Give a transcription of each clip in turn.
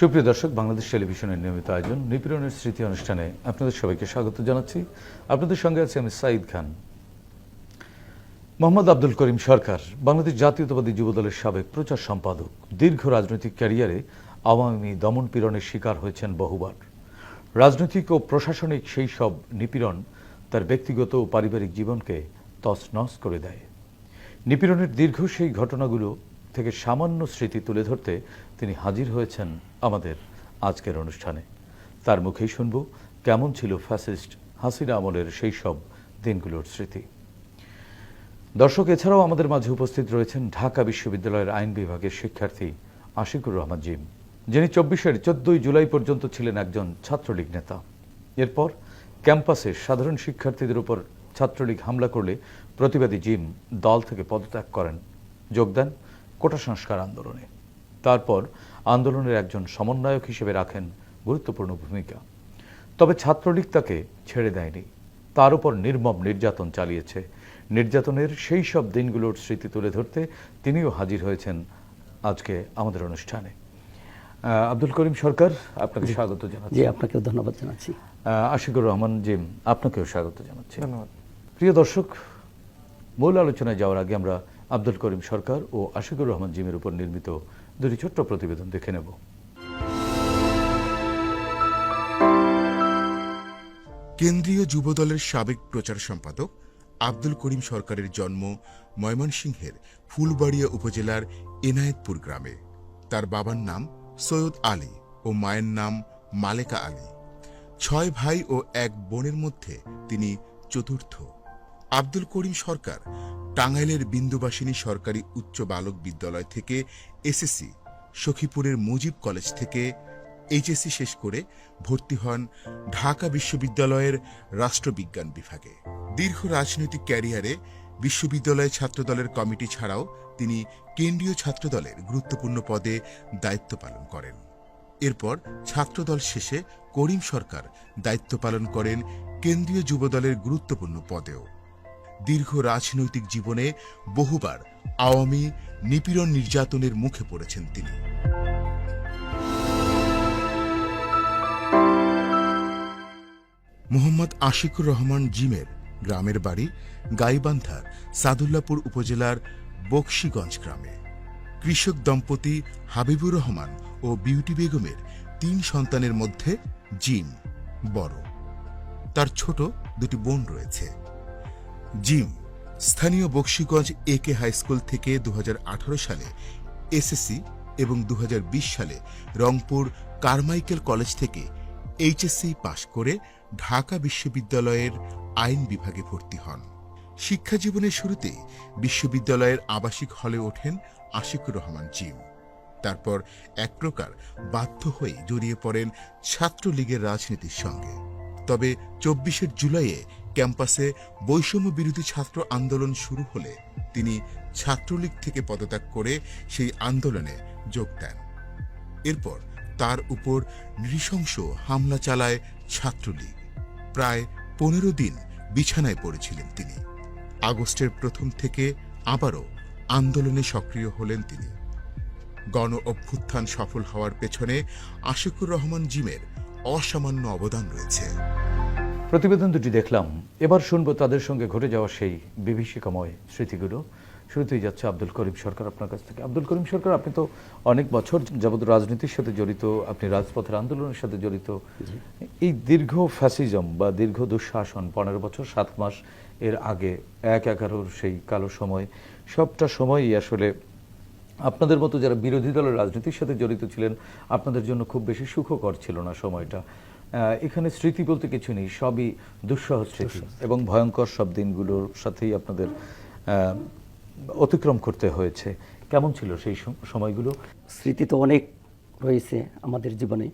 সুপ্রিয় দর্শক, বাংলাদেশ টেলিভিশনের নিয়মিত আয়োজন নিপীড়নের স্মৃতি অনুষ্ঠানে আপনাদের সবাইকে স্বাগত জানাচ্ছি। আপনাদের সঙ্গে আছি আমি সাইদ খান। মোহাম্মদ আব্দুল করিম সরকার, বাংলাদেশ জাতীয়তাবাদী যুবদলের সাবেক প্রচার সম্পাদক, দীর্ঘ রাজনৈতিক ক্যারিয়ারে আওয়ামী দমন পীড়নের শিকার হয়েছেন বহুবার। রাজনৈতিক ও প্রশাসনিক সেই সব নিপীড়ন তার ব্যক্তিগত ও পারিবারিক জীবনকে তছনছ করে দেয়। নিপীড়নের দীর্ঘ সেই ঘটনাগুলো থেকে সামান্য স্মৃতি তুলে ধরতে তিনি হাজির হয়েছেন আমাদের আজকের অনুষ্ঠানে। তার মুখেই শুনব কেমন ছিল ফ্যাসিস্ট হাসিনা আমলের সেই সব দিনগুলোর স্মৃতি। দর্শক, এছাড়াও আমাদের মাঝে উপস্থিত রয়েছেন ঢাকা বিশ্ববিদ্যালয়ের আইন বিভাগের শিক্ষার্থী আশিকুর রহমান জিম যিনি চব্বিশের চোদ্দই জুলাই পর্যন্ত ছিলেন একজন ছাত্রলীগ নেতা। এরপর ক্যাম্পাসে সাধারণ শিক্ষার্থীদের উপর ছাত্রলীগ হামলা করলে প্রতিবাদী জিম দল থেকে পদত্যাগ করেন। যোগ দেন কোটা সংস্কার আন্দোলনে। তারপর আন্দোলনের একজন সমন্বয়ক হিসেবে রাখেন গুরুত্বপূর্ণ ভূমিকা। তবে ছাত্রলীগ তাকে ছেড়ে দেয়নি। তার উপর নির্মম নির্যাতন চালিয়েছে। নির্যাতনের সেই সব দিনগুলোর স্মৃতি তুলে ধরতে তিনিও হাজির হয়েছেন আজকে আমাদের অনুষ্ঠানে। আব্দুল করিম সরকার আপনাকে স্বাগত জানাচ্ছি। জি আপনাকেও ধন্যবাদ জানাচ্ছি। আহ, আশিকুর রহমান জিম আপনাকেও স্বাগত জানাচ্ছি। ধন্যবাদ। প্রিয় দর্শক মূল আলোচনায় যাওয়ার আগে আমরা আব্দুল করিম সরকার ও আশিকুর রহমান জিমের উপর নির্মিত দুটি ছোট্ট প্রতিবেদন দেখে নেব। কেন্দ্রীয় যুবদলের সাবেক প্রচার সম্পাদক আব্দুল করিম সরকারের জন্ম ময়মনসিংহের ফুলবাড়িয়া উপজেলার এনায়েতপুর গ্রামে। তার বাবার নাম সৈয়দ আলী ও মায়ের নাম মালেকা আলী। ছয় ভাই ও এক বোনের মধ্যে তিনি চতুর্থ। আব্দুল করিম সরকার টাঙ্গাইলের বিন্দুবাসিনী সরকারি উচ্চ বালক বিদ্যালয় থেকে এসএসসি, সখীপুরের মুজিব কলেজ থেকে এইচএসসি শেষ করে ভর্তি হন ঢাকা বিশ্ববিদ্যালয়ের রাষ্ট্রবিজ্ঞান বিভাগে। দীর্ঘ রাজনৈতিক ক্যারিয়ারে বিশ্ববিদ্যালয় ছাত্রদলের কমিটি ছাড়াও তিনি কেন্দ্রীয় ছাত্রদলের গুরুত্বপূর্ণ পদে দায়িত্ব পালন করেন। এরপর ছাত্রদল শেষে করিম সরকার দায়িত্ব পালন করেন কেন্দ্রীয় যুবদলের গুরুত্বপূর্ণ পদেও। দীর্ঘ রাজনৈতিক জীবনে বহুবার আওয়ামী নিপীড়ন নির্যাতনের মুখে পড়েছেন তিনি। মোহাম্মদ আশিকুর রহমান জিমের গ্রামের বাড়ি গাইবান্ধার সাদুল্লাপুর উপজেলার বক্সিগঞ্জ গ্রামে। কৃষক দম্পতি হাবিবুর রহমান ও বিউটি বেগমের তিন সন্তানের মধ্যে জিম বড়। তার ছোট দুটি বোন রয়েছে। জিম স্থানীয় Boxiganj A K high school থেকে দু হাজার আঠারো সালে এসএসসি এবং দু হাজার বিশ সালে রংপুর কারমাইকেল কলেজ থেকে এইচএসসি পাশ করে ঢাকা বিশ্ববিদ্যালয়ের আইন বিভাগে ভর্তি হন। শিক্ষা জীবনের শুরুতেই বিশ্ববিদ্যালয়ের আবাসিক হলে ওঠেন আশিকুর রহমান জিম। তারপর এক প্রকার বাধ্য হয়ে জড়িয়ে পড়েন ছাত্রলীগের রাজনীতির সঙ্গে। তবে চব্বিশের জুলাইয়ে ক্যাম্পাসে বৈষম্য বিরোধী ছাত্র আন্দোলন শুরু হলে তিনি ছাত্রলীগ থেকে পদত্যাগ করে সেই আন্দোলনে যোগ দেন। এরপর তার উপর নৃশংস হামলা চালায় ছাত্রলীগ। প্রায় পনেরো দিন বিছানায় পড়েছিলেন তিনি। আগস্টের প্রথম থেকে আবারও আন্দোলনে সক্রিয় হলেন তিনি। গণ অভ্যুত্থান সফল হওয়ার পেছনে আশিকুর রহমান জিমের অসামান্য অবদান রয়েছে। প্রতিবেদন দুটি দেখলাম। এবার শুনব তাদের সঙ্গে ঘটে যাওয়া সেই বিভীষিকাময় স্মৃতিগুলো। শুরুতেই যাচ্ছে আব্দুল করিম সরকার আপনার কাছ থেকে। আব্দুল করিম সরকার আপনি তো অনেক বছর যাবত রাজনীতির সাথে জড়িত আপনি রাজপথের আন্দোলনের সাথে জড়িত। এই দীর্ঘ ফ্যাসিজম বা দীর্ঘ দুঃশাসন পনেরো বছর সাত মাস এর আগে এক এগারোর সেই কালো সময় সবটা সময়ই আসলে আপনাদের মতো যারা বিরোধী দলের রাজনীতির সাথে জড়িত ছিলেন আপনাদের জন্য খুব বেশি সুখকর ছিল না সময়টা। এখানে স্মৃতি বলতে কিছু নেই সবই দুঃসহ স্মৃতি এবং ভয়ঙ্কর সব দিনগুলোর সাথেই আপনাদের অতিক্রম করতে হয়েছে। কেমন ছিল সেই সম- সময়গুলো? স্মৃতি তো অনেক রয়েছে আমাদের জীবনে।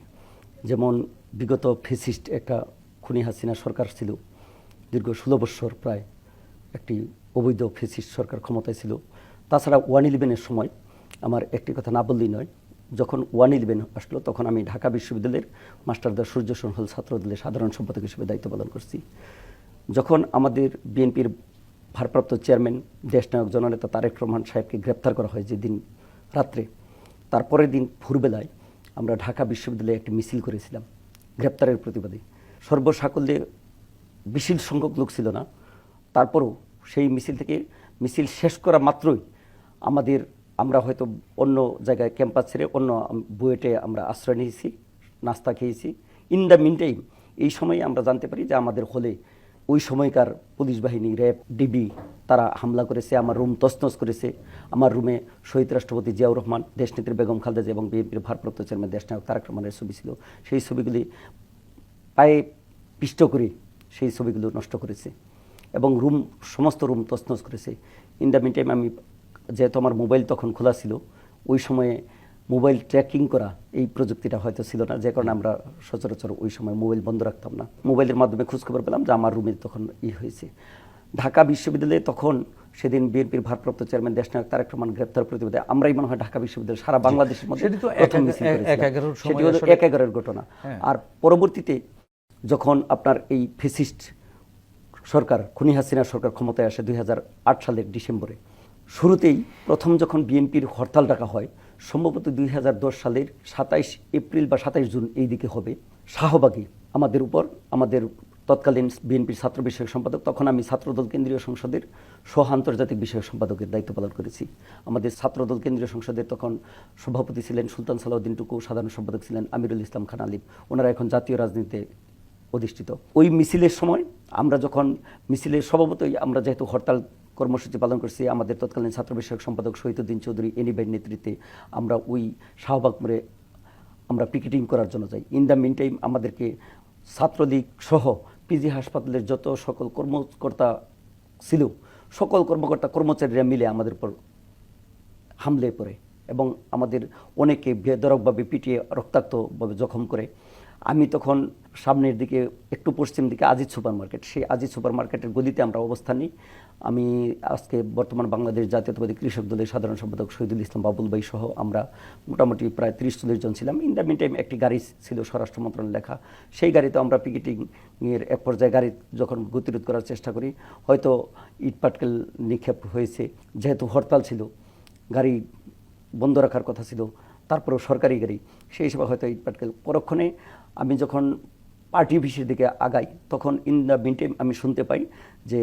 যেমন বিগত ফেসিস্ট একটা খুনি হাসিনা সরকার ছিল দীর্ঘ ষোলো বৎসর প্রায় একটি অবৈধ ফেসিস্ট সরকার ক্ষমতায় ছিল। তাছাড়া ওয়ান ইলেভেনের সময় আমার একটি কথা না বললেই নয় যখন ওয়ান ইলেভেন আসলো, তখন আমি ঢাকা বিশ্ববিদ্যালয়ের মাস্টারদার সূর্যসন হল ছাত্রদলের সাধারণ সম্পাদক হিসেবে দায়িত্ব পালন করছি। যখন আমাদের বিএনপির ভারপ্রাপ্ত চেয়ারম্যান, দেশনায়ক জননেতা তারেক রহমান সাহেবকে গ্রেপ্তার করা হয় যেদিন রাত্রে তারপরের দিন ভোরবেলায় আমরা ঢাকা বিশ্ববিদ্যালয়ে একটি মিছিল করেছিলাম, গ্রেপ্তারের প্রতিবাদে। সর্বসাকল্যে বিশিল সংখ্যক লোক ছিল না। তারপরও সেই মিছিল থেকে, মিছিল শেষ করা মাত্রই আমাদের আমরা হয়তো অন্য জায়গায় ক্যাম্পাস ছেড়ে অন্য বুয়েটে আমরা আশ্রয় নিয়েছি, নাস্তা খেয়েছি। ইন দ্য মিন টাইম এই সময়ে আমরা জানতে পারি যে আমাদের হলে ওই সময়কার পুলিশ বাহিনী, র্যাব ডিবি তারা হামলা করেছে, আমার রুম তছনছ করেছে। আমার রুমে শহীদ রাষ্ট্রপতি জিয়াউর রহমান, দেশনেত্রী বেগম খালেদা এবং বিএনপির ভারপ্রাপ্ত চেয়ারম্যান দেশনায়ক তারেক রহমানের ছবি ছিল। সেই ছবিগুলি পায়ে পিষ্ট করে সেই ছবিগুলো নষ্ট করেছে এবং রুম, সমস্ত রুম তছনছ করেছে। ইন দ্য মিন টাইম আমি যেহেতু আমার মোবাইল তখন খোলা ছিল ওই সময়ে মোবাইল ট্র্যাকিং করা এই প্রযুক্তিটা হয়তো ছিল না যে কারণে আমরা সচরাচর ওই সময় মোবাইল বন্ধ রাখতাম না। মোবাইলের মাধ্যমে খোঁজখবর পেলাম যে আমার রুমে তখন ই হয়েছে। ঢাকা বিশ্ববিদ্যালয়ে তখন সেদিন বিএনপির ভারপ্রাপ্ত চেয়ারম্যান দেশনায়ক তারেক রহমান গ্রেপ্তার প্রতিবাদে আমরাই মনে হয় ঢাকা বিশ্ববিদ্যালয় সারা বাংলাদেশের মধ্যে সেটি হলো এক এগারোর ঘটনা। হ্যাঁ। আর পরবর্তীতে যখন আপনার এই ফেসিস্ট সরকার খুনি হাসিনা সরকার ক্ষমতায় আসে দুই হাজার আট সালের ডিসেম্বরে শুরুতেই প্রথম যখন বিএনপির হরতাল ডাকা হয়, সম্ভবত দুই হাজার দশ সালের সাতাইশ এপ্রিল বা সাতাইশ জুন এই দিকে হবে, শাহবাগে আমাদের উপর, আমাদের তৎকালীন বিএনপির ছাত্র বিষয়ক সম্পাদক, তখন আমি ছাত্রদল কেন্দ্রীয় সংসদের সহ আন্তর্জাতিক বিষয়ক সম্পাদকের দায়িত্ব পালন করেছি। আমাদের ছাত্রদল কেন্দ্রীয় সংসদের তখন সভাপতি ছিলেন সুলতান সালাউদ্দিন টুকু, সাধারণ সম্পাদক ছিলেন আমিরুল ইসলাম খান আলিম ওনারা এখন জাতীয় রাজনীতিতে অধিষ্ঠিত। ওই মিছিলের সময় আমরা যখন, মিছিলের স্বভাবতই আমরা যেহেতু হরতাল কর্মসূচি পালন করছি। আমাদের তৎকালীন ছাত্র বিষয়ক সম্পাদক শহীদুদ্দিন চৌধুরী এনিবাইয়ের নেতৃত্বে আমরা ওই শাহবাগ মোড়ে আমরা পিকেটিং করার জন্য যাই। ইন দ্য মিন টাইম আমাদেরকে ছাত্রলীগ সহ পিজি হাসপাতালের যত সকল কর্মকর্তা ছিল, সকল কর্মকর্তা কর্মচারীরা মিলে আমাদের উপর হামলে পড়ে এবং আমাদের অনেকে বেদরকভাবে পিটিয়ে রক্তাক্তভাবে জখম করে। আমি তখন সামনের দিকে, একটু পশ্চিম দিকে আজিজ সুপার মার্কেট সেই আজিজ সুপার মার্কেটের গলিতে আমরা অবস্থান নিই। আমি আজকে বর্তমান বাংলাদেশ জাতীয়তাবাদী কৃষক দলের সাধারণ সম্পাদক শহীদুল ইসলাম বাবুল ভাই সহ আমরা মোটামুটি প্রায় তিরিশ চল্লিশ জন ছিলাম। ইন দ্য মিন টাইম একটি গাড়ি ছিল স্বরাষ্ট্র মন্ত্রণালয় লেখা। সেই গাড়িতে আমরা পিকেটিং এর এক পর্যায়ে গাড়ি যখন গতিরোধ করার চেষ্টা করি, হয়তো ইট পাটকেল নিক্ষেপ হয়েছে, যেহেতু হরতাল ছিল, গাড়ি বন্ধ রাখার কথা ছিল, তারপরেও সরকারি গাড়ি, সেই হিসেবে হয়তো ইট পাটকেল পরক্ষণে আমি যখন পার্টি অফিসের দিকে আগাই, তখন ইন দ্য মিনটাইম আমি শুনতে পাই যে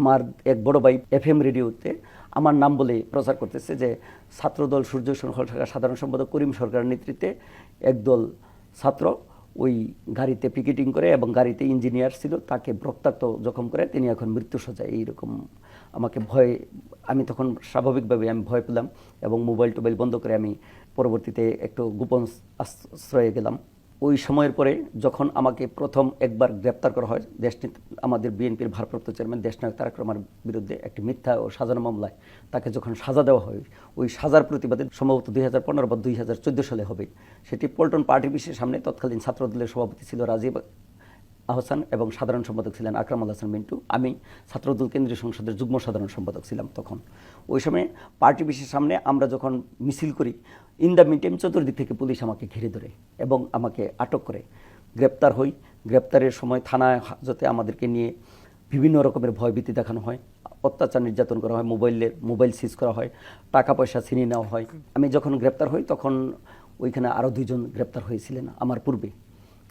আমার এক বড় ভাই এফ এম রেডিওতে আমার নাম বলে প্রচার করতেছে যে, ছাত্রদল সূর্য শাখার সাধারণ সম্পাদক করিম সরকারের নেতৃত্বে একদল ছাত্র ওই গাড়িতে পিকেটিং করে এবং গাড়িতে ইঞ্জিনিয়ার ছিল, তাকে রক্তাক্ত জখম করে। তিনি এখন মৃত্যু সজায় এইরকম আমাকে ভয়, আমি তখন স্বাভাবিকভাবে আমি ভয় পেলাম এবং মোবাইল টোবাইল বন্ধ করে আমি পরবর্তীতে একটু গোপন আশ্রয়ে গেলাম। ওই সময়ের পরে যখন আমাকে প্রথম একবার গ্রেপ্তার করা হয় দেশ আমাদের বিএনপির ভারপ্রাপ্ত চেয়ারম্যান দেশনায়ক তারেক রহমানের বিরুদ্ধে একটি মিথ্যা ও সাজানো মামলায় তাকে যখন সাজা দেওয়া হয়, ওই সাজার প্রতিবাদে সম্ভবত দুই হাজার পনেরো বা দুই হাজার চোদ্দ সালে হবে। সেটি পল্টন পার্টি বিশ্বের সামনে তৎকালীন ছাত্রদলের সভাপতি ছিল রাজীব আহসান এবং সাধারণ সম্পাদক ছিলেন আকরামুল হাসান মিন্টু। আমি ছাত্রদল কেন্দ্রীয় সংসদের যুগ্ম সাধারণ সম্পাদক ছিলাম তখন। ওই সময় পার্টি বিশের সামনে আমরা যখন মিছিল করি ইন দ্য টাইম চতুর্দিক থেকে পুলিশ আমাকে ঘিরে ধরে এবং আমাকে আটক করে। গ্রেপ্তার হই। গ্রেপ্তারের সময় থানায় হাজতে আমাদেরকে নিয়ে বিভিন্ন রকমের ভয়ভীতি দেখানো হয়, অত্যাচার নির্যাতন করা হয় মোবাইলের মোবাইল সিজ করা হয় টাকা পয়সা ছিনিয়ে নেওয়া হয়। আমি যখন গ্রেপ্তার হই, তখন ওইখানে আরও দুইজন গ্রেপ্তার হয়েছিলেন আমার পূর্বে।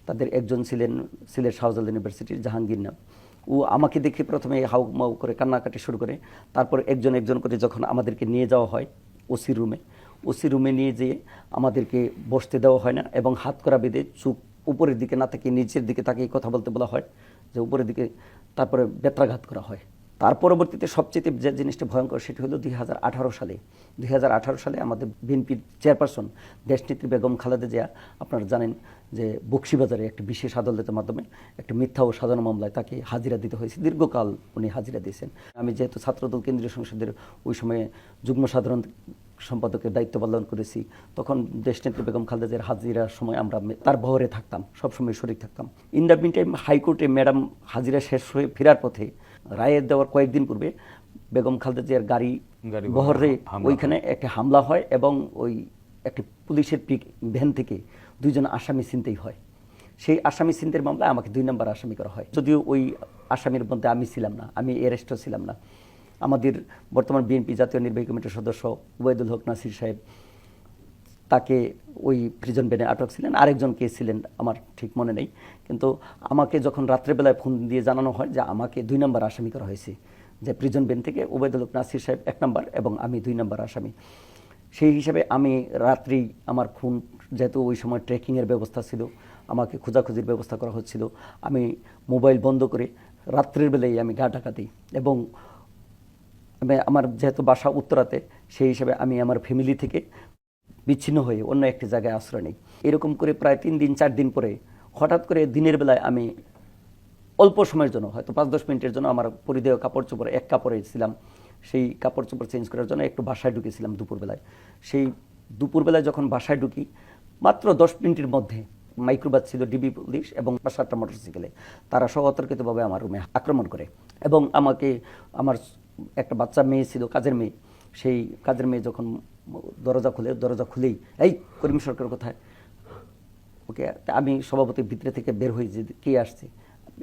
তাদের একজন ছিলেন সিলেট শাহজাল ইউনিভার্সিটির জাহাঙ্গীর নাম। ও আমাকে দেখে প্রথমে হাউ মাউ করে কান্নাকাটি শুরু করে। তারপর একজন একজন করে যখন আমাদেরকে নিয়ে যাওয়া হয় ওসি রুমে ওসি রুমে নিয়ে যেয়ে আমাদেরকে বসতে দেওয়া হয় না এবং হাত করা বেঁধে চুপ উপরের দিকে না তাকিয়ে নিচের দিকে তাকে কথা বলতে বলা হয়। যে উপরের দিকে তারপরে বেত্রাঘাত করা হয়। তার পরবর্তীতে সবচেয়ে যে জিনিসটা ভয়ঙ্কর সেটি হলো দুই হাজার আঠারো সালে। দুই হাজার আঠারো সালে আমাদের বিএনপির চেয়ারপারসন দেশনেত্রী বেগম খালেদা জিয়া, আপনারা জানেন যে বক্সিবাজারে একটি বিশেষ আদালতের মাধ্যমে একটা মিথ্যা ও সাজানো মামলায় তাকে হাজিরা দিতে হয়েছে। দীর্ঘকাল উনি হাজিরা দিয়েছেন। আমি যেহেতু ছাত্রদল কেন্দ্রীয় সংসদের ওই সময়ে যুগ্ম সাধারণ সম্পাদকের দায়িত্ব পালন করেছি, তখন দেশনেত্রী বেগম খালেদা জিয়ার হাজিরার সময় আমরা তার বহরে থাকতাম, সবসময় শরীর থাকতাম। ইন টাইম হাইকোর্টে ম্যাডাম হাজিরা শেষ হয়ে ফেরার পথে রায়ের দেওয়ার কয়েকদিন পূর্বে বেগম খালেদা জিয়ার গাড়ি বহরে ওইখানে একটা হামলা হয় এবং ওই একটি পুলিশের পিক ভ্যান থেকে দুইজন আসামি চিনতেই হয়। সেই আসামি চিন্তের মামলায় আমাকে দুই নম্বর আসামি করা হয়। যদিও ওই আসামির মধ্যে আমি ছিলাম না আমি অ্যারেস্টও ছিলাম না। আমাদের বর্তমান বিএনপি জাতীয় নির্বাহী কমিটির সদস্য ওবায়দুল হক নাসির সাহেব তাকে ওই প্রিজন বেনে আটক ছিলেন। আরেকজন কে ছিলেন, আমার ঠিক মনে নেই। কিন্তু আমাকে যখন রাত্রেবেলায় ফোন দিয়ে জানানো হয় যে আমাকে দুই নম্বর আসামি করা হয়েছে, যে প্রিজন বেন থেকে ওবেদুল নাসির সাহেব এক নম্বর এবং আমি দুই নম্বর আসামি। সেই হিসাবে আমি রাত্রি আমার খুন, যেহেতু ওই সময় ট্রেকিংয়ের ব্যবস্থা ছিল, আমাকে খোঁজাখুঁজির ব্যবস্থা করা হচ্ছিল। আমি মোবাইল বন্ধ করে রাত্রির বেলায় আমি গা ঢাকা দিই এবং আমার যেহেতু বাসা উত্তরাতে, সেই হিসাবে আমি আমার ফ্যামিলি থেকে বিচ্ছিন্ন হয়ে অন্য একটি জায়গায় আশ্রয় নিই। এরকম করে প্রায় তিন দিন, চার দিন পরে হঠাৎ করে দিনের বেলায় আমি অল্প সময়ের জন্য, হয়তো পাঁচ দশ মিনিটের জন্য আমার পরিধেয় কাপড় চোপড়, এক কাপড়ে ছিলাম। সেই কাপড় চোপড় চেঞ্জ করার জন্য একটু বাসায় ঢুকেছিলাম দুপুরবেলায়। সেই দুপুরবেলায় যখন বাসায় ঢুকি, মাত্র দশ মিনিটের মধ্যে মাইক্রোবাস ছিল ডিবি পুলিশ এবং সাতটা মোটরসাইকেলে। তারা সহ অতর্কিতভাবে আমার রুমে আক্রমণ করে এবং আমাকে, আমার একটা বাচ্চা মেয়ে ছিল, কাজের মেয়ে। সেই কাজের মেয়ে যখন দরজা খুলে, দরজা খুলেই, এই, করিম সরকার কোথায়? ওকে আমি সভাপতি ভিতরে থেকে বের হই যে কে আসছে।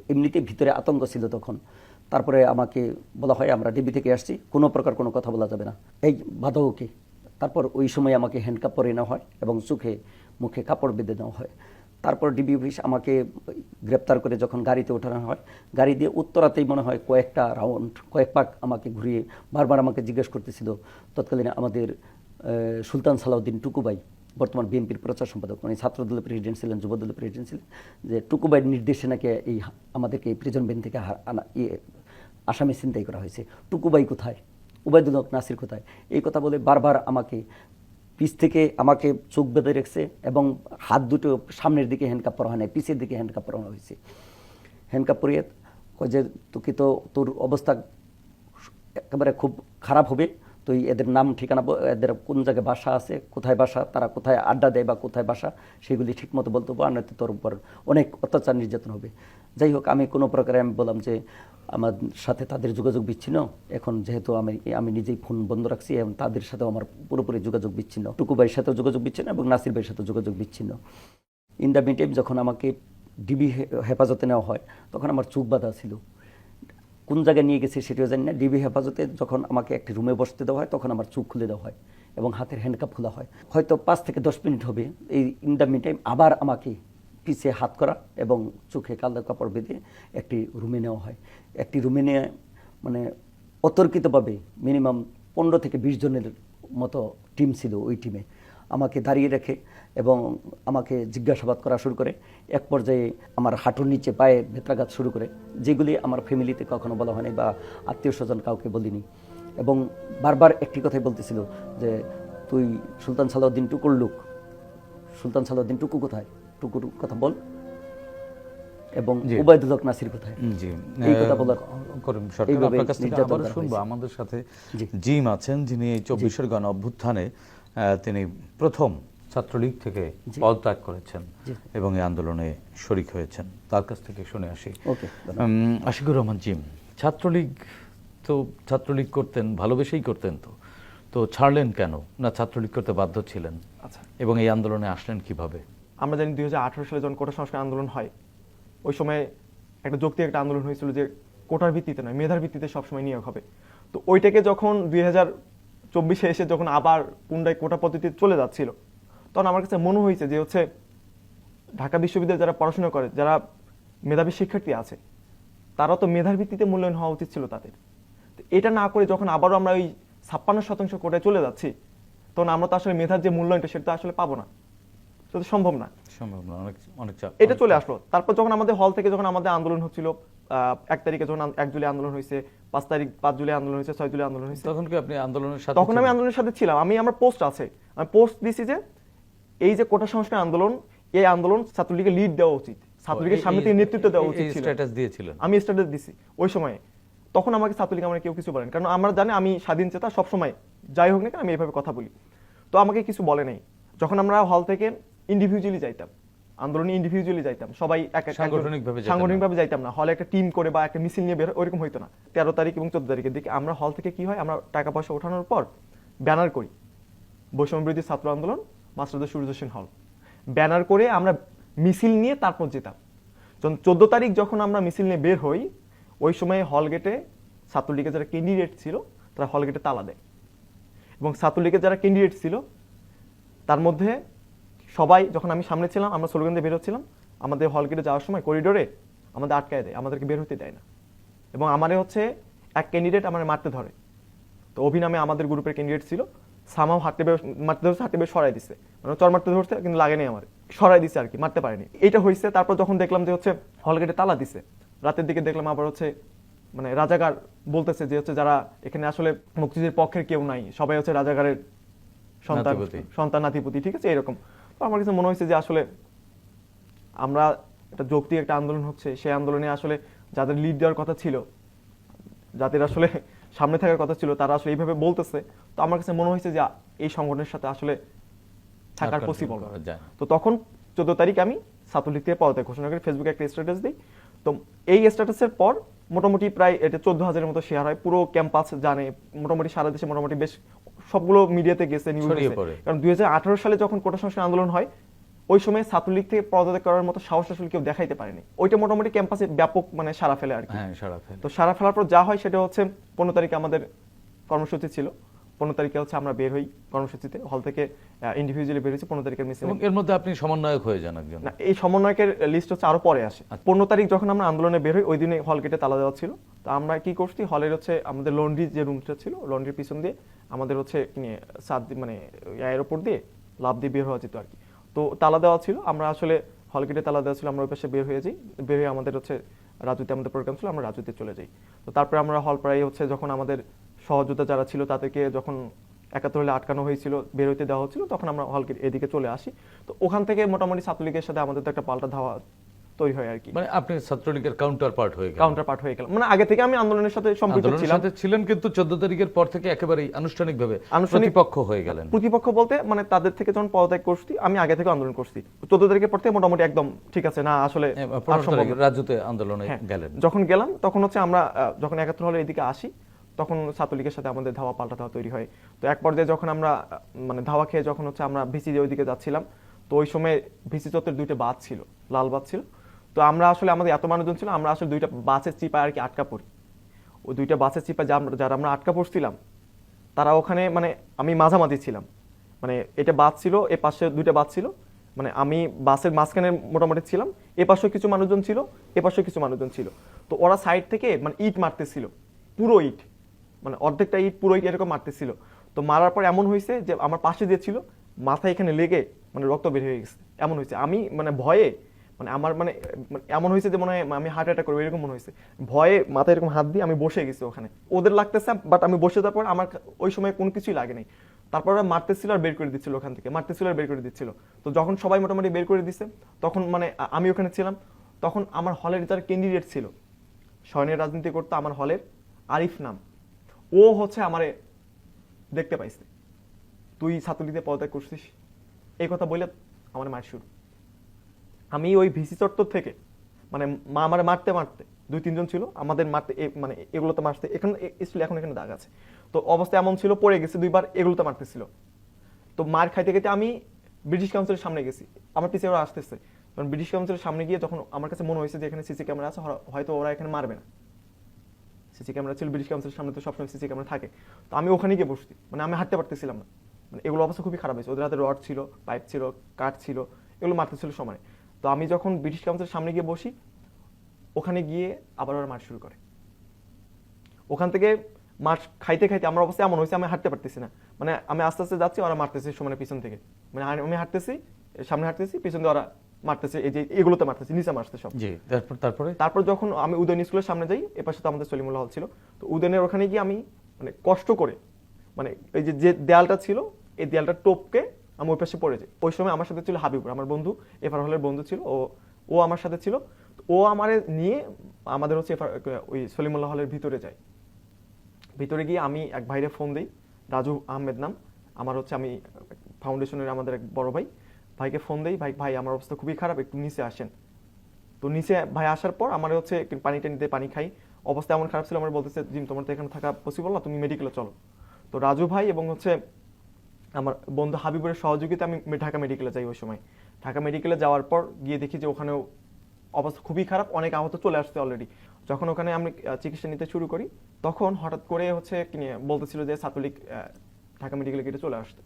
এমনিতে ভিতরে আতঙ্ক ছিল তখন। তারপরে আমাকে বলা হয়, আমরা ডিবি থেকে আসছি, কোনো প্রকার কোনো কথা বলা যাবে না। এই, বাধা ওকে। তারপর ওই সময় আমাকে হ্যান্ডকাপ পরে নেওয়া হয় এবং চোখে, মুখে কাপড় বেঁধে নেওয়া হয়। তারপর ডিবি অফিস আমাকে গ্রেপ্তার করে যখন গাড়িতে ওঠানো হয়, গাড়ি দিয়ে উত্তরাতেই মনে হয় কয়েকটা রাউন্ড, কয়েক পাক আমাকে ঘুরিয়ে বারবার আমাকে জিজ্ঞেস করতেছিল, তৎকালীন আমাদের সুলতান সালাউদ্দিন টুকুবাই, বর্তমান বিএনপির প্রচার সম্পাদক উনি ছাত্রদলের প্রেসিডেন্ট ছিলেন যুবদলের প্রেসিডেন্ট ছিলেন, যে টুকুবাইয়ের নির্দেশে নাকি এই আমাদেরকে এই প্রিজন বেন থেকে আনা ইয়ে আসামি চিন্তাই করা হয়েছে। টুকুবাই কোথায়? উবায়দুল হক নাসির কোথায়? এই কথা বলে বারবার আমাকে পিছ থেকে আমাকে চোখ বেঁধে রেখেছে এবং হাত দুটো সামনের দিকে হ্যান্ডকাপ পরা হয় নাই, পিছের দিকে হ্যান্ডকাপ পরানো হয়েছে। হ্যান্ডকাপ পরিয়ে যে, তোকে তো তোর অবস্থা একেবারে খুব খারাপ হবে। তুই এদের নাম, ঠিকানা এদের কোন জায়গায় বাসা আছে, কোথায় বাসা, তারা কোথায় আড্ডা দেয় বা কোথায় বাসা, সেগুলি ঠিকমতো বলতে পারব আর তোর উপর অনেক অত্যাচার নির্যাতন হবে। যাই হোক, আমি কোনো প্রকারে আমি বললাম যে আমার সাথে তাদের যোগাযোগ বিচ্ছিন্ন। এখন যেহেতু আমি আমি নিজেই ফোন বন্ধ রাখছি এবং তাদের সাথেও আমার পুরোপুরি যোগাযোগ বিচ্ছিন্ন। টুকু ভাইয়ের সাথেও যোগাযোগ বিচ্ছিন্ন এবং নাসির ভাইয়ের সাথেও যোগাযোগ বিচ্ছিন্ন। ইন দ্য মিন যখন আমাকে ডিবি হেফাজতে নেওয়া হয়, তখন আমার চোখ বাঁধা ছিল। কোন জায়গায় নিয়ে গেছে সেটিও জানি না। ডিবি হেফাজতে যখন আমাকে একটি রুমে বসতে দেওয়া হয়, তখন আমার চোখ খুলে দেওয়া হয় এবং হাতের হ্যান্ডকাপ খোলা হয়। হয়তো পাঁচ থেকে দশ মিনিট হবে। এই ইন দ্য মিন টাইম আবার আমাকে পিছিয়ে হাত করা এবং চোখে কালো কাপড় বেঁধে একটি রুমে নেওয়া হয়। একটি রুমে নিয়ে মানে অতর্কিতভাবে মিনিমাম পনেরো থেকে বিশ জনের মতো টিম ছিল ওই টিমে আমাকে দাঁড়িয়ে রেখে এবং আমাকে জিজ্ঞাসাবাদ করা শুরু করে। এক পর্যায়ে আমার হাঁটুর নিচে পায়ে ভেতরাঘাত শুরু করে যেগুলি আমার ফ্যামিলিতে কখনো বলা হয়নি বা আত্মীয় স্বজন কাউকে বলিনি। এবং বারবার একটি কথাই বলতেছিল যে তুই সুলতান সালাউদ্দিন টুকুর লুক। সুলতান সালাউদ্দিন টুকু কোথায়? টুকুর কথা বল। এবং। উবায়দুল হক নাসির কোথায়? জি। এই কথা বলার করিম সরকার আপনার কাছ থেকে করা শুনব। আমাদের সাথে জিম আছেন যিনি এই চব্বিশের গণ অভ্যুত্থানে তিনি প্রথম ছাত্রলীগ থেকে পদত্যাগ করেছেন এবং এই আন্দোলনে শরিক হয়েছেন। তার কাছ থেকে শুনে আসি। ওকে উম, আশিকুর রহমান জিম ছাত্রলীগ তো ছাত্রলীগ করতেন ভালোবেসেই করতেন তো। তো ছাড়লেন কেন? না ছাত্রলীগ করতে বাধ্য ছিলেন? আচ্ছা। এবং এই আন্দোলনে আসলেন কীভাবে? আমরা জানি দুই হাজার আঠারো সালে যখন কোটা সংস্কার আন্দোলন হয় ওই সময় একটা যৌক্তিক একটা আন্দোলন হয়েছিল যে কোটার ভিত্তিতে নয় মেধার ভিত্তিতে সবসময় নিয়োগ হবে। তো ওইটাকে যখন দুই হাজার চব্বিশে এসে যখন আবার পুনরায় কোটা পদ্ধতি চলে যাচ্ছিল তখন আমার কাছে মনে হয়েছে যে হচ্ছে ঢাকা বিশ্ববিদ্যালয়ে যারা পড়াশোনা করে যারা মেধাবী শিক্ষার্থী আছে তারা তো মেধার ভিত্তিতে মূল্যায়ন হওয়া উচিত ছিল তাদের। তো এটা না করে যখন আবারও আমরা ওই ছাপ্পান্ন শতাংশ কোটায় চলে যাচ্ছি তখন আমরা তো আসলে মেধার যে মূল্যায়নটা সেটা তো আসলে পাবো না। সেটা সম্ভব না। সম্ভব না অনেক অনেক এটা চলে আসলো। তারপর যখন আমাদের হল থেকে যখন আমাদের আন্দোলন হচ্ছিল এক তারিখে যখন এক জুলাই আন্দোলন হয়েছে পাঁচ তারিখ পাঁচ জুলাই আন্দোলন হয়েছে ছয় জুলাই আন্দোলন হয়েছে তখন কি আপনি আন্দোলনের সাথে তখন আমি আন্দোলনের সাথে ছিলাম। আমি আমার পোস্ট আছে। আমি পোস্ট দিছি যে এই যে কোটা সংস্কার আন্দোলন এই আন্দোলন ছাত্রলীগের লিড দেওয়া উচিত। ছাত্রলীগের সামনে থেকে নেতৃত্ব দেওয়া উচিত ছিল। স্ট্যাটাস দিয়েছিলেন। আমি স্ট্যাটাস দিছি। ওই সময়ে। তখন আমাকে ছাত্রলীগ আমার কেউ কিছু বলেন। কারণ আমরা জানি আমি স্বাধীন চেতা সবসময় যাই হোক না কেন আমি এভাবে কথা বলি। তো আমাকে কিছু বলে নাই। যখন আমরা হল থেকে ইন্ডিভিজুয়ালি যাইতাম আন্দোলনে ইন্ডিভিজুয়ালি যাইতাম। সবাই এক এক সাংগঠনিকভাবে। সাংগঠনিকভাবে যাইতাম না। হলে একটা টিম করে বা একটা মিছিল নিয়ে বের ওইরকম হইতো না। তেরো তারিখ এবং চোদ্দ তারিখের দিকে আমরা হল থেকে কি হয়? আমরা টাকা পয়সা ওঠানোর পর ব্যানার করি। বৈষম্য বিরোধী ছাত্র আন্দোলন মাস্টারদের সূর্য সেন হল ব্যানার করে আমরা মিছিল নিয়ে তারপর যেতাম। যখন চোদ্দ তারিখ যখন আমরা মিছিল নিয়ে বের হই ওই সময় হল গেটে ছাত্রলীগের যারা ক্যান্ডিডেট ছিল তারা হল গেটে তালা দেয়। এবং ছাত্রলীগের যারা ক্যান্ডিডেট ছিল তার মধ্যে সবাই যখন আমি সামনে ছিলাম আমরা স্লোগান দিয়ে বেরোচ্ছিলাম আমাদের হল গেটে যাওয়ার সময় করিডোরে আমাদের আটকায় দেয় আমাদেরকে বের হতে দেয় না। এবং আমারে হচ্ছে এক ক্যান্ডিডেট আমার মারতে ধরে। তো অভিনামে আমাদের গ্রুপের ক্যান্ডিডেট ছিল সামাও হাঁটতে বের মারতে ধরছে হাঁটতে বের সরাই দিছে। মানে চর মারতে ধরছে কিন্তু লাগেনি আমার। সরাই দিছে আর কি মারতে পারেনি। এটা হয়েছে তারপর যখন দেখলাম যে হচ্ছে হল গেটে তালা দিছে রাতের দিকে দেখলাম আবার হচ্ছে মানে রাজাকার বলতেছে যে হচ্ছে যারা এখানে আসলে মুক্তিযুদ্ধের পক্ষের কেউ নাই সবাই হচ্ছে রাজাকারের সন্তান। সন্তান নাতিপুতি ঠিক আছে? এরকম তো আমার কাছে মনে হয়েছে যে আসলে আমরা একটা যৌক্তিক একটা আন্দোলন হচ্ছে। সেই আন্দোলনে আসলে যাদের লিড দেওয়ার কথা ছিল যাদের আসলে সামনে থাকার কথা ছিল তারা আসলে এইভাবে বলতেছে। তো আমার কাছে মনে হয়েছে যে এই সংগঠনের সাথে আসলে থাকার পসিবল। তো তখন চোদ্দ তারিখ আমি ছাত্রলীগ থেকে পদত্যাগ ঘোষণা করি ফেসবুকে একটা স্ট্যাটাস দিই। তো এই স্ট্যাটাসের পর মোটামুটি প্রায় এটা চোদ্দ হাজারের মতো শেয়ার হয়। পুরো ক্যাম্পাস জানে মোটামুটি সারা দেশে মোটামুটি বেশ সবগুলো মিডিয়াতে গেছে নিউজ। কারণ দুই হাজার আঠারো সালে যখন কোটা সংস্কার আন্দোলন হয় ওই সময় ছাত্রলীগ থেকে পদত্যাগ করার মতো সাহস আসলে কেউ দেখাইতে পারেনি। ওইটা মোটামুটি ক্যাম্পাসে ব্যাপক মানে সারা ফেলে আর কি। হ্যাঁ সারা ফেলে। তো সারা ফেলার পর যা হয় সেটা হচ্ছে পনেরো তারিখে আমাদের কর্মসূচি ছিল। পনেরো তারিখে হচ্ছে আমরা বের হই কর্মসূচিতে। হল থেকে ইন্ডিভিজুয়ালি বের হয়েছি পনেরো তারিখের মিছিল এর মধ্যে আপনি সমন্বয়ক হয়ে যান একজন। না এই সমন্বয়কের লিস্ট হচ্ছে আরও পরে আসে। আচ্ছা। পনেরো তারিখ যখন আমরা আন্দোলনে বের হই ওই দিনে হল গেটে তালা দেওয়া ছিল। তো আমরা কি করছি হলের হচ্ছে আমাদের লন্ড্রি যে রুমটা ছিল লন্ড্রির পিছন দিয়ে আমাদের হচ্ছে সাত মানে এয়ারপোর্ট দিয়ে লাভ দিয়ে বের হওয়া যেত আর কি। তো তালা দেওয়া ছিল আমরা আসলে হল গেটে তালা দেওয়া ছিল আমরা ওই পাশে বের হয়ে যাই। বের হয়ে আমাদের হচ্ছে রাজুতে আমাদের প্রোগ্রাম ছিল আমরা রাজুতে চলে যাই। তো তারপরে আমরা হল প্রায় হচ্ছে যখন আমাদের সহযোদ্ধা যারা ছিল তাদেরকে যখন একাত্তর হলে আটকানো হয়েছিল বের হইতে দেওয়া হচ্ছিল তখন আমরা হলকে এদিকে চলে আসি। তো ওখান থেকে মোটামুটি ছাত্রলীগের সাথে আমাদের তো একটা পাল্টা ধাওয়া তৈরি হয় আর কি। মানে আপনি ছাত্রলীগের কাউন্টার পার্ট হয়ে গেলেন। কাউন্টার পার্ট হয়ে গেল মানে আগে থেকে আমি আন্দোলনের সাথে সম্পৃক্ত ছিলাম। সাথে ছিলেন কিন্তু চোদ্দ তারিখের পর থেকে একেবারেই আনুষ্ঠানিকভাবে আনুষ্ঠানিক- প্রতিপক্ষ হয়ে গেলেন। প্রতিপক্ষ বলতে মানে তাদের থেকে যখন পদত্যাগ করছি আমি আগে থেকে আন্দোলন করছি। চোদ্দ তারিখের পর থেকে মোটামুটি একদম ঠিক আছে না আসলে। রাজ্যতে আন্দোলনে হ্যাঁ, গেলেন। যখন গেলাম তখন হচ্ছে আমরা যখন একাত্তর হলে এদিকে আসি তখন ছাত্রলীগের সাথে আমাদের ধাওয়া পাল্টা ধাওয়া তৈরি হয়। তো এক পর্যায়ে যখন আমরা মানে ধাওয়া খেয়ে যখন হচ্ছে আমরা ভিসি ওইদিকে যাচ্ছিলাম, তো ওই সময় ভিসি চত্বরের দুইটা বাস ছিল, লাল বাস ছিল। তো আমরা আসলে আমাদের এত মানুষজন ছিল, আমরা আসলে দুইটা বাসের চিপায় আর কি আটকা পড়ি। ওই দুইটা বাসের চিপায় যা যারা আমরা আটকা পড়ছিলাম, তারা ওখানে মানে আমি মাঝামাঝি ছিলাম। মানে এটা বাস ছিল, এ পাশে দুইটা বাস ছিল মানে আমি বাসের মাঝখানে মোটামুটি ছিলাম, এ পাশেও কিছু মানুষজন ছিল, এ পাশেও কিছু মানুষজন ছিল। তো ওরা সাইড থেকে মানে ইট মারতেছিল, পুরো ইট। মানে অর্ধেকটা ইট পুরো ইট এরকম মারতেছিল। তো মারার পর এমন হয়েছে যে আমার পাশে যে ছিল, মাথা এখানে লেগে মানে রক্ত বের হয়ে গেছে। এমন হয়েছে। আমি মানে ভয়ে মানে আমার মানে মানে এমন হয়েছে যে মনে হয় আমি হার্ট অ্যাটাক করব, এরকম মনে হয়েছে। ভয়ে মাথায় এরকম হাত দিয়ে আমি বসে গেছি ওখানে। ওদের লাগতেছে বাট আমি বসে যাওয়ার পর আমার ওই সময় কোনো কিছুই লাগে নাই। তারপর ওরা মারতেছিল আর বের করে দিচ্ছিল ওখান থেকে, মারতেছিল আর বের করে দিচ্ছিল। তো যখন সবাই মোটামুটি বের করে দিচ্ছে তখন মানে আমি ওখানে ছিলাম। তখন আমার হলের যারা ক্যান্ডিডেট ছিল স্বর্ণের রাজনীতি করতো আমার হলের আরিফ নাম। ও হচ্ছে আমারে দেখতে পাইছে। তুই ছাত্রলীগতে পদত্যাগ করছিস, এই কথা বলে আমার মার শুরু। আমি ওই ভিসি চত্বর থেকে মানে মা আমার মারতে মারতে, দুই তিনজন ছিল, আমাদের মারতে মানে এগুলোতে মারতে, এখানে স্টিল এখন এখানে দাগ আছে। তো অবস্থা এমন ছিল, পড়ে গেছে, দুইবার এগুলোতে মারতেছিল। তো মার খাইতে খাইতে আমি ব্রিটিশ কাউন্সিলের সামনে গেছি, আমার পিছিয়ে ওরা আসতেছে। কারণ ব্রিটিশ কাউন্সিলের সামনে গিয়ে যখন আমার কাছে মনে হয়েছে যে এখানে সিসি ক্যামেরা আছে, হয়তো ওরা এখানে মারবে না। সিসি ক্যামেরা ছিল, ব্রিটিশ কাউন্সিলের সামনে তো সবসময় সিসি ক্যামেরা থাকে। তো আমি ওখানে গিয়ে বসছি। মানে আমি হাঁটতে পারতেছিলাম না। মানে এগুলো অবস্থা খুবই খারাপ হয়েছে। ওদের হাতে রড ছিল, পাইপ ছিল, কাঠ ছিল, এগুলো মারতেছিল সমানে তো আমি যখন ব্রিটিশ কাউন্সিলের সামনে গিয়ে বসি, ওখানে গিয়ে আবার ওরা মার শুরু করে। ওখান থেকে মার খাইতে খাইতে আমার অবস্থা এমন হয়েছে, আমি হাঁটতে পারতেছি না। মানে আমি আস্তে আস্তে যাচ্ছি, ওরা মারতেছে সমানে পিছন থেকে। মানে আমি হাঁটতেছি, সামনে হাঁটতেছি, পিছন দিয়ে ওরা মারতেছে এই যে এগুলোতে মারতেছে নিচে মারছে সব। জি তারপর তারপরে? তারপর যখন আমি উদয়ন স্কুলের সামনে যাই এপাশে তো আমাদের সলিমুল্লাহ হল ছিল তো উদয়নের ওখানে গিয়ে আমি মানে কষ্ট করে মানে এই যে যে দেয়ালটা ছিল এই দেয়ালটা টপকে আমি ওই পাশে পড়ে যাই। ওই সময় আমার সাথে ছিল হাবিবুর আমার বন্ধু এফার হলের বন্ধু ছিল ও ও আমার সাথে ছিল ও আমারে নিয়ে আমাদের হচ্ছে এফআর ওই সলিমুল্লাহ হলের ভিতরে যায়। ভিতরে গিয়ে আমি এক ভাইরে ফোন দিই রাজু আহমেদ নাম আমার হচ্ছে আমি ফাউন্ডেশনের আমাদের এক বড় ভাই ভাইকে ফোন দেই, ভাই ভাই, আমার অবস্থা খুবই খারাপ, একটু নিচে আসেন। তো নিচে ভাই আসার পর আমার হচ্ছে পানি টানিতে পানি খাই। অবস্থা এমন খারাপ ছিল, আমার বলতেছে, জিম, তোমার তো এখানে থাকা পসিবল না, তুমি মেডিকেলে চলো। তো রাজু ভাই এবং হচ্ছে আমার বন্ধু হাবিবুরের সহযোগিতা আমি ঢাকা মেডিকেলে যাই ওই সময়। ঢাকা মেডিকেলে যাওয়ার পর গিয়ে দেখি যে ওখানেও অবস্থা খুবই খারাপ, অনেক আহত চলে আসছে অলরেডি যখন ওখানে আমি চিকিৎসা নিতে শুরু করি, তখন হঠাৎ করে হচ্ছে বলতেছিল যে ছাত্রলীগ ঢাকা মেডিকেলে গেটে চলে আসতে।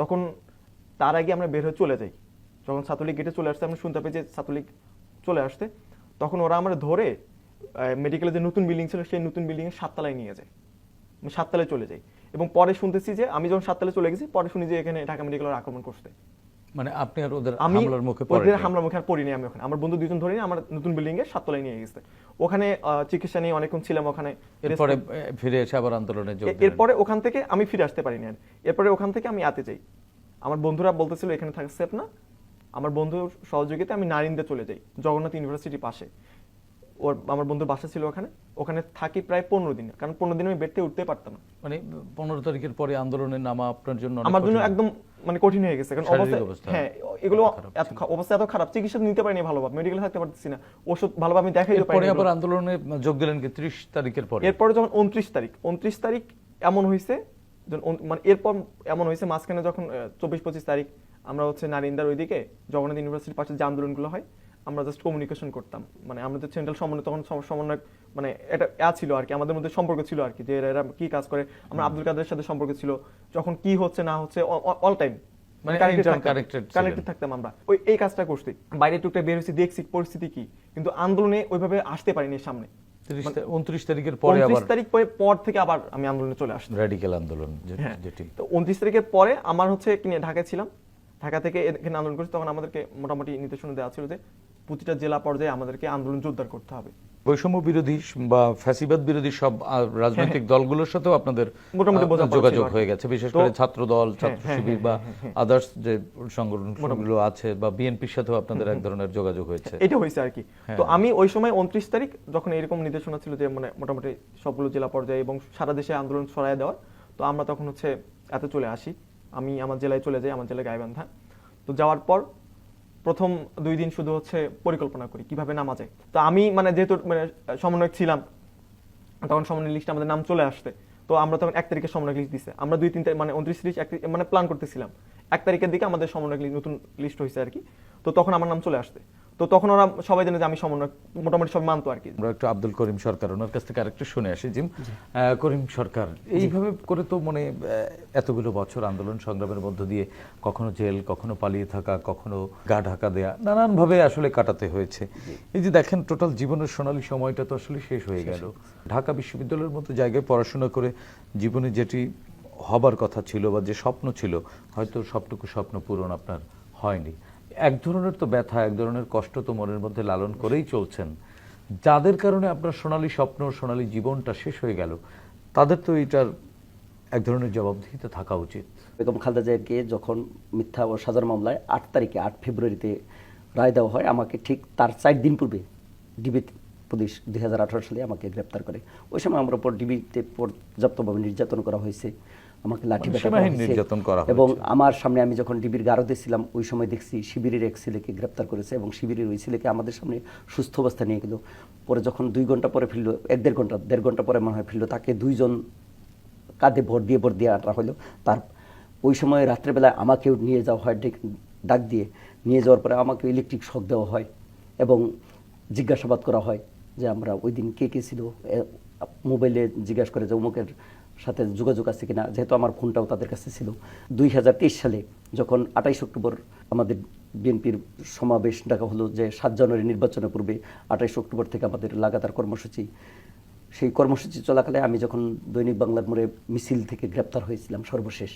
তখন তার আগে আমরা বের হয়ে চলে যাই। যখন ছাত্রলীগ গেটে চলে আসতে আমরা শুনতে পাই যে ছাত্রলীগ চলে আসতে তখন ওরা আমরা ধরে মেডিকেলের যে নতুন বিল্ডিং ছিল সেই নতুন বিল্ডিং এর সাততলায় নিয়ে যায়। আমি সাততলায় চলে যাই। এবং পরে শুনতেছি যে আমি যখন সাততলায় চলে গেছি পরে শুনি যে এখানে ঢাকা মেডিকেলের আক্রমণ করতে মানে আপনি আর ওদের আমি হামলার মুখে ওদের হামলার মুখে আর পড়িনি আমি ওখানে। আমার বন্ধু দুজন ধরে আমার নতুন বিল্ডিং এর সাততলায় নিয়ে গেছে। ওখানে চিকিৎসা নিয়ে অনেকক্ষণ ছিলাম ওখানে। এরপরে ফিরে এসে আবার আন্দোলনে যোগ এরপরে ওখান থেকে আমি ফিরে আসতে পারিনি আর। এরপরে ওখান থেকে আমি আতে যাই। আমার বন্ধুরা বলতেছিল এখানে থাকা সেফ না। আমার বন্ধুর সহযোগিতা আমি নারিন্দে চলে যাই জগন্নাথ ইউনিভার্সিটির পাশে। ওর আমার বন্ধুর বাসা ছিল ওখানে। ওখানে থাকি প্রায় পনেরো দিন কারণ পনেরো দিন আমি বেড থেকে উঠতে পারতাম না। মানে পনেরো তারিখের পরে আন্দোলনের নামা আপনার জন্য আমার জন্য একদম মানে কঠিন হয়ে গেছে কারণ অবস্থা হ্যাঁ এগুলো এত অবস্থা এত খারাপ চিকিৎসা নিতে পারিনি ভালোভাবে মেডিকেল থাকতে পারতেছি না ওষুধ ভালোভাবে আমি দেখাই এরপরে আবার আন্দোলনে যোগ দিলেন কি ত্রিশ তারিখের পরে? এরপরে যখন উনত্রিশ তারিখ উনত্রিশ তারিখ এমন হয়েছে মানে এরপর এমন হয়েছে মাঝখানে যখন চব্বিশ পঁচিশ তারিখ আমরা হচ্ছে নারিন্দার ওইদিকে জগন্নাথ ইউনিভার্সিটির পাশে যে আন্দোলনগুলো হয় আমরা জাস্ট কমিউনিকেশন করতাম। মানে আমাদের সেন্ট্রাল সমন্বয় তখন সমন্বয় মানে এটা এ ছিল আর কি আমাদের মধ্যে সম্পর্ক ছিল আর কি যে এরা এরা কি কাজ করে আমরা আব্দুল কাদের সাথে সম্পর্ক ছিল যখন কি হচ্ছে না হচ্ছে অল টাইম মানে কানেক্টেড থাকতাম আমরা। ওই এই কাজটা করছি। বাইরে টুকটা বের হয়েছি দেখছি পরিস্থিতি কি কিন্তু আন্দোলনে ওইভাবে আসতে পারিনি সামনে। উনত্রিশ তারিখের পরে উনত্রিশ তারিখ পরে- পর থেকে আবার আমি আন্দোলনে চলে আসলাম রেডিক্যাল আন্দোলন হ্যাঁ। যেটি। তো উনত্রিশ তারিখের পরে আমার হচ্ছে ঢাকায় ছিলাম। ঢাকা থেকে এখানে আন্দোলন করছি তখন আমাদেরকে মোটামুটি নির্দেশনা দেওয়া ছিল যে প্রতিটা জেলা পর্যায়ে আমাদেরকে আন্দোলন জোরদার করতে হবে। বৈষম্য বিরোধী বা ফ্যাসিবাদ বিরোধী সব রাজনৈতিক দলগুলোর সাথেও আপনাদের হ্যাঁ, মোটামুটি যোগাযোগ। হয়ে গেছে বিশেষ করে ছাত্র দল ছাত্র হ্যাঁ, শিবির বা আদার্স যে সংগঠনগুলো আছে বা বিএনপির সাথেও আপনাদের এক ধরনের যোগাযোগ হয়েছে। এটা হয়েছে আর কি। তো আমি ওই সময় উনত্রিশ তারিখ যখন এরকম নির্দেশনা ছিল যে মানে মোটামুটি সবগুলো জেলা পর্যায়ে এবং সারা দেশে আন্দোলন ছড়ায় দেওয়ার তো আমরা তখন হচ্ছে এত চলে আসি। আমি আমার জেলায় চলে যাই আমার জেলায় গাইবান্ধা। তো যাওয়ার পর প্রথম দুই দিন শুধু হচ্ছে পরিকল্পনা করি, কীভাবে নামা যায় তো আমি মানে যেহেতু মানে সমন্বয়ক ছিলাম, তখন সমন্বয় লিস্টে আমাদের নাম চলে আসতে তো আমরা তখন এক তারিখে সমন্বয় লিস্ট দিছে। আমরা দুই তিন মানে উনত্রিশ তিরিশ এক মানে প্ল্যান করতেছিলাম। এক তারিখের দিকে আমাদের সমন্বয় নতুন লিস্ট হয়েছে আর কি। তো তখন আমার নাম চলে আসতে তো তখন ওরা সবাই জানে যে আমি সমন্বয় মোটামুটি সব মানতো আর কি। আমরা একটু আব্দুল করিম সরকার ওনার কাছ থেকে আরেকটু শুনে আসি জিম। করিম সরকার এইভাবে করে তো মানে এতগুলো বছর আন্দোলন সংগ্রামের মধ্য দিয়ে কখনো জেল কখনো পালিয়ে থাকা কখনো গা ঢাকা দেয়া নানানভাবে আসলে কাটাতে হয়েছে। এই যে দেখেন টোটাল জীবনের সোনালী সময়টা তো আসলে শেষ হয়ে গেল। ঢাকা বিশ্ববিদ্যালয়ের মতো জায়গায় পড়াশোনা করে জীবনে যেটি হবার কথা ছিল বা যে স্বপ্ন ছিল, হয়তো সবটুকু স্বপ্ন পূরণ আপনার হয়নি। এক ধরনের তো ব্যথা, এক ধরনের কষ্ট তো মনের মধ্যে লালন করেই চলছেন। যাদের কারণে আপনার সোনালী স্বপ্ন, সোনালী জীবনটা শেষ হয়ে গেল, তাদের তো এটার এক ধরনের জবাবদিহিতে থাকা উচিত। বেগম খালেদা জিয়াকে যখন মিথ্যা ও সাজার মামলায় আট তারিখে, আট ফেব্রুয়ারিতে রায় দেওয়া হয়, আমাকে ঠিক তার চার দিন পূর্বে ডিবি পুলিশ দুই হাজার আঠারো সালে আমাকে গ্রেপ্তার করে। ওই সময় আমার উপর ডিবিতে পর্যাপ্তভাবে নির্যাতন করা হয়েছে। আমাকে লাঠি মানে পেটা করা হয়েছে। নির্যাতন করা এবং আমার সামনে আমি যখন ডিবির গারদে ছিলাম ওই সময় দেখছি শিবিরের এক ছেলেকে গ্রেপ্তার করেছে এবং শিবিরের ওই ছেলেকে আমাদের সামনে সুস্থ অবস্থা নিয়ে গেল। পরে যখন দুই ঘণ্টা পরে ফিরলো এক দেড় ঘণ্টা দেড় ঘণ্টা পরে মনে হয় ফিরলো তাকে দুইজন কাঁধে ভর দিয়ে ভর দিয়ে আনা হলো। তার ওই সময় রাত্রেবেলায় আমাকেও নিয়ে যাওয়া হয় ডেক- দিয়ে। নিয়ে যাওয়ার পরে আমাকে ইলেকট্রিক শক দেওয়া হয় এবং জিজ্ঞাসাবাদ করা হয় যে আমরা ওই দিন কে কে ছিল? মোবাইলে জিজ্ঞাসা করে যে অমুকের সাথে যোগাযোগ আছে কিনা, যেহেতু আমার ফোনটাও তাদের কাছে ছিল। দুই হাজার তেইশ সালে যখন আঠাইশ অক্টোবর আমাদের বিএনপির সমাবেশ ডাকা হলো যে সাত জানুয়ারি নির্বাচনের পূর্বে আঠাইশ অক্টোবর থেকে আমাদের লাগাতার কর্মসূচি, সেই কর্মসূচি চলাকালে আমি যখন দৈনিক বাংলার মোড়ে মিছিল থেকে গ্রেপ্তার হয়েছিলাম সর্বশেষ,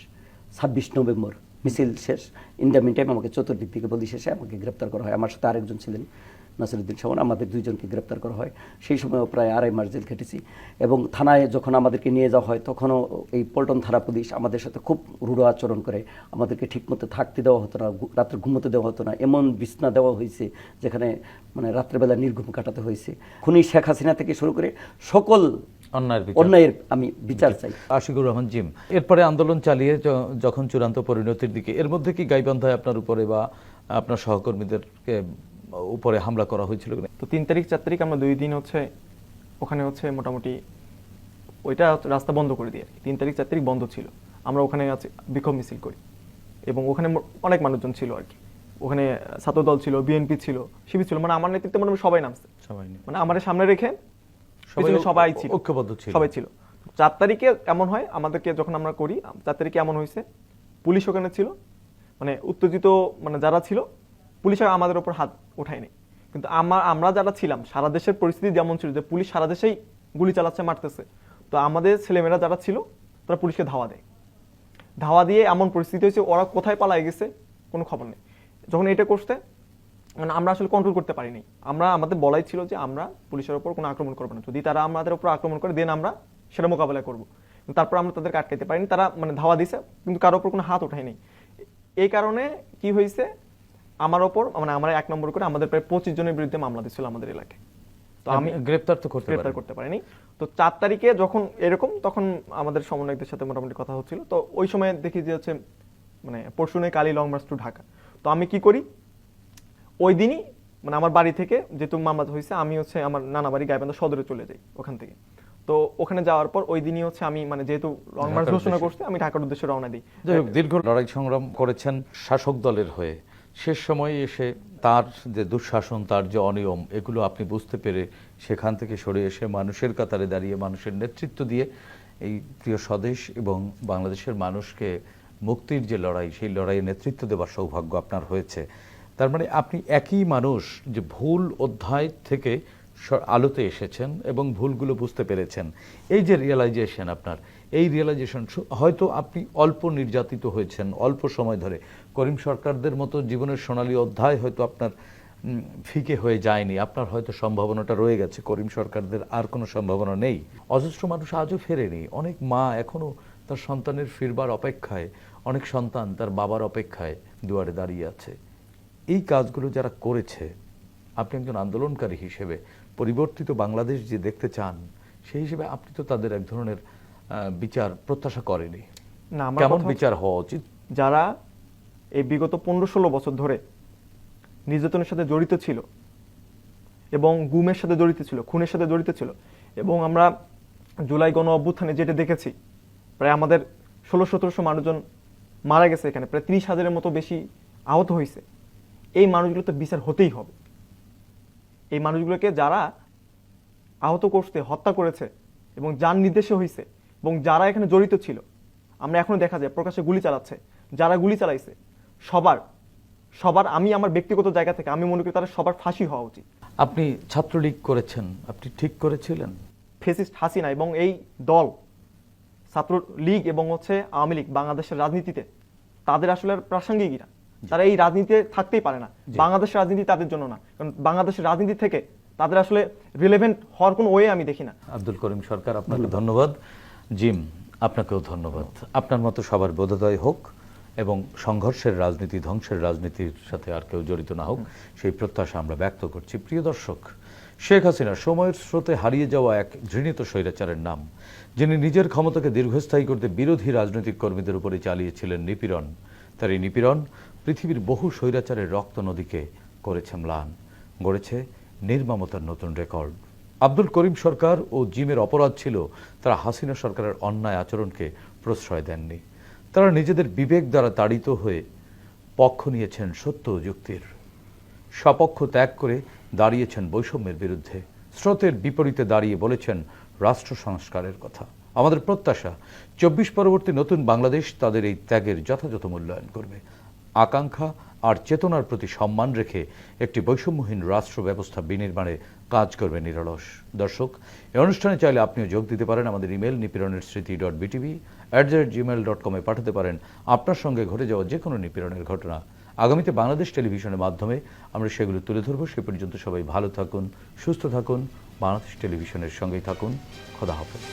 ছাব্বিশ নভেম্বর, মিছিল শেষ, ইন দ্য মিন টাইম আমাকে চতুর্দিক থেকে বলি শেষে আমাকে গ্রেপ্তার করা হয়। আমার সাথে আরেকজন ছিলেন নাসিরুদ্দিন শাহন আমাদের দুইজনকে গ্রেপ্তার করা হয়। সেই সময়ও প্রায় আড়াই মাস জেল খেটেছি এবং থানায় যখন আমাদেরকে নিয়ে যাওয়া হয় তখনও এই পল্টন থানা পুলিশ আমাদের সাথে খুব রূঢ় আচরণ করে। আমাদেরকে ঠিকমতো থাকতে দেওয়া হতো না রাত্রে ঘুমোতে দেওয়া হতো না। এমন বিছনা দেওয়া হয়েছে যেখানে মানে রাত্রেবেলা নির্ঘুম কাটাতে হয়েছে। খুনি শেখ হাসিনা থেকে শুরু করে সকল অন্যায়ের অন্যায়ের আমি বিচার চাই। আশিকুর রহমান জিম এরপরে আন্দোলন চালিয়ে যখন চূড়ান্ত পরিণতির দিকে এর মধ্যে কি গাইবান্ধায় আপনার উপরে বা আপনার সহকর্মীদেরকে উপরে হামলা করা হয়েছিল তো তিন তারিখ চার তারিখ আমরা দুই দিন হচ্ছে ওখানে হচ্ছে মোটামুটি ওইটা রাস্তা বন্ধ করে দিই আর। তিন তারিখ চার তারিখ বন্ধ ছিল। আমরা ওখানে আছে বিক্ষোভ মিছিল করি। এবং ওখানে অনেক মানুষজন ছিল আর কি। ওখানে ছাত্রদল ছিল বিএনপি ছিল শিবির ছিল মানে আমার নেতৃত্বে মানে সবাই নামছে। সবাই মানে আমার সামনে রেখে সবাই ছিল। ঐক্যবদ্ধ ছিল। সবাই ছিল। চার তারিখে এমন হয় আমাদেরকে যখন আমরা করি চার তারিখে এমন হয়েছে পুলিশ ওখানে ছিল। মানে উত্তেজিত মানে যারা ছিল পুলিশ আমাদের উপর হাত ওঠায়নি। কিন্তু আমার, আমরা যারা ছিলাম, সারা দেশের পরিস্থিতি যেমন ছিল যে পুলিশ সারা দেশেই গুলি চালাচ্ছে, মারতেছে, তো আমাদের ছেলেমেয়েরা যারা ছিল, তারা পুলিশকে ধাওয়া দেয়। ধাওয়া দিয়ে এমন পরিস্থিতি হয়েছে, ওরা কোথায় পালায় গেছে, কোনো খবর নেই। যখন এটা করতে মানে আমরা আসলে কন্ট্রোল করতে পারিনি। আমরা, আমাদের বলাই ছিল যে আমরা পুলিশের ওপর কোনো আক্রমণ করব না। যদি তারা আমাদের উপর আক্রমণ করে দেন আমরা সেটা মোকাবেলা করব। তারপর আমরা তাদেরকে আটকাইতে পারিনি, তারা মানে ধাওয়া দিছে কিন্তু কারোর ওপর কোনো হাত ওঠায়নি। এই কারণে কি হয়েছে আমার ওপর মানে আমরা এক নম্বর করে আমাদের প্রায় পঁচিশ জনের বিরুদ্ধে মামলা দিচ্ছিল আমাদের এলাকায়। তো আমি গ্রেপ্তার তো করতে গ্রেপ্তার করতে পারিনি। তো চার তারিখে যখন এরকম তখন আমাদের সমন্বয়কদের সাথে মোটামুটি কথা হচ্ছিল। তো ওই সময় দেখি যে হচ্ছে মানে পরশুনে কালী লং মার্চ টু ঢাকা। তো আমি কি করি? ওই দিনই মানে আমার বাড়ি থেকে যেহেতু মামলা হয়েছে আমি হচ্ছে আমার নানা বাড়ি গাইবান্ধা সদরে চলে যাই ওখান থেকে। তো ওখানে যাওয়ার পর ওই দিনই হচ্ছে আমি মানে যেহেতু লং মার্চ ঘোষণা করছি আমি ঢাকার উদ্দেশ্যে রওনা দিই। দীর্ঘ লড়াই সংগ্রাম করেছেন শাসক দলের হয়ে। শেষ সময়ে এসে তার যে দুঃশাসন, তার যে অনিয়ম, এগুলো আপনি বুঝতে পেরে সেখান থেকে সরে এসে মানুষের কাতারে দাঁড়িয়ে মানুষের নেতৃত্ব দিয়ে এই প্রিয় স্বদেশ এবং বাংলাদেশের মানুষকে মুক্তির যে লড়াই, সেই লড়াইয়ে নেতৃত্ব দেওয়ার সৌভাগ্য আপনার হয়েছে। তার মানে আপনি একই মানুষ যে ভুল অধ্যায় থেকে আলোতে এসেছেন এবং ভুলগুলো বুঝতে পেরেছেন। এই যে রিয়েলাইজেশন আপনার, এই রিয়েলাইজেশন হয়তো আপনি অল্প নির্যাতিত হয়েছেন, অল্প সময় ধরে। করিম সরকারদের মতো জীবনের সোনালী অধ্যায় হয়তো আপনার ফিকে হয়ে যায়নি। আপনার হয়তো সম্ভাবনাটা রয়ে গেছে। করিম সরকারদের আর কোনো সম্ভাবনা নেই। অজস্র মানুষ আজও ফেরেনি। অনেক মা এখনও তার সন্তানের ফিরবার অপেক্ষায়, অনেক সন্তান তার বাবার অপেক্ষায় দুয়ারে দাঁড়িয়ে আছে। এই কাজগুলো যারা করেছে, আপনি একজন আন্দোলনকারী হিসেবে পরিবর্তিত বাংলাদেশ যে দেখতে চান সেই হিসেবে আপনি তো তাদের এক ধরনের বিচার প্রত্যাশা করেনি কেমন বিচার হওয়া উচিত? যারা এই বিগত পনেরো ষোলো বছর ধরে নির্যাতনের সাথে জড়িত ছিল এবং গুমের সাথে জড়িত ছিল খুনের সাথে জড়িত ছিল এবং আমরা জুলাই গণ অভ্যুত্থানে যেটা দেখেছি প্রায় আমাদের ষোলো সতেরোশো মানুষজন মারা গেছে এখানে প্রায় ত্রিশ হাজারের মতো বেশি আহত হয়েছে। এই মানুষগুলো তো বিচার হতেই হবে। এই মানুষগুলোকে যারা আহত করতে হত্যা করেছে এবং যার নির্দেশে হয়েছে এবং যারা এখানে জড়িত ছিল আমরা এখনও দেখা যায় প্রকাশ্যে গুলি চালাচ্ছে। যারা গুলি চালাইছে সবার সবার আমি আমার ব্যক্তিগত জায়গা থেকে আমি মনে করি তারা সবার ফাঁসি হওয়া উচিত। আপনি ছাত্রলীগ করেছেন আপনি ঠিক করেছিলেন। ফেসিস্ট হাসিনা এবং এই দল ছাত্রলীগ এবং হচ্ছে আওয়ামী লীগ বাংলাদেশের রাজনীতিতে তাদের আসলে আর প্রাসঙ্গিকই না। তারা এই রাজনীতিতে থাকতেই পারে না। বাংলাদেশের রাজনীতি তাদের জন্য না। কারণ বাংলাদেশের রাজনীতি থেকে তাদের আসলে রিলেভেন্ট হওয়ার কোনো ওয়ে আমি দেখি না। আব্দুল করিম সরকার আপনাকে ধন্যবাদ। জিম আপনাকেও ধন্যবাদ। আপনার মতো সবার বোধোদয় হোক এবং সংঘর্ষের রাজনীতি ধ্বংসের রাজনীতির সাথে আর কেউ জড়িত না হোক সেই প্রত্যাশা আমরা ব্যক্ত করছি। প্রিয় দর্শক শেখ হাসিনা সময়ের স্রোতে হারিয়ে যাওয়া এক ঘৃণিত স্বৈরাচারের নাম যিনি নিজের ক্ষমতাকে দীর্ঘস্থায়ী করতে বিরোধী রাজনৈতিক কর্মীদের উপরে চালিয়েছিলেন নিপীড়ন। তার এই নিপীড়ন পৃথিবীর বহু স্বৈরাচারের রক্ত নদীকে করেছে ম্লান, গড়েছে নির্মমতার নতুন রেকর্ড। আব্দুল করিম সরকার ও জিমের অপরাধ ছিল তারা হাসিনা সরকারের অন্যায় আচরণকে প্রশ্রয় দেননি। তারা নিজেদের বিবেক দ্বারা তাড়িত হয়ে পক্ষ নিয়েছেন সত্য যুক্তির। স্বপক্ষ ত্যাগ করে দাঁড়িয়েছেন বৈষম্যের বিরুদ্ধে। স্রোতের বিপরীতে দাঁড়িয়ে বলেছেন রাষ্ট্র সংস্কারের কথা। আমাদের প্রত্যাশা, চব্বিশ পরবর্তী নতুন বাংলাদেশ তাদের এই ত্যাগের যথাযথ মূল্যায়ন করবে। আকাঙ্ক্ষা আর চেতনার প্রতি সম্মান রেখে একটি বৈষম্যহীন রাষ্ট্র ব্যবস্থা বিনির্মাণে কাজ করবে নিরলস। দর্শক এই অনুষ্ঠানে চাইলে আপনিও যোগ দিতে পারেন আমাদের ইমেল নিপীড়নের স্মৃতি dot BTV at the gmail dot কমে পাঠাতে পারেন। আপনার সঙ্গে ঘটে যাওয়া যে কোনো নিপীড়নের ঘটনা। আগামীতে বাংলাদেশ টেলিভিশনের মাধ্যমে আমরা সেগুলো তুলে ধরবো। সে পর্যন্ত সবাই ভালো থাকুন, সুস্থ থাকুন, বাংলাদেশ টেলিভিশনের সঙ্গেই থাকুন। খোদা হাফেজ।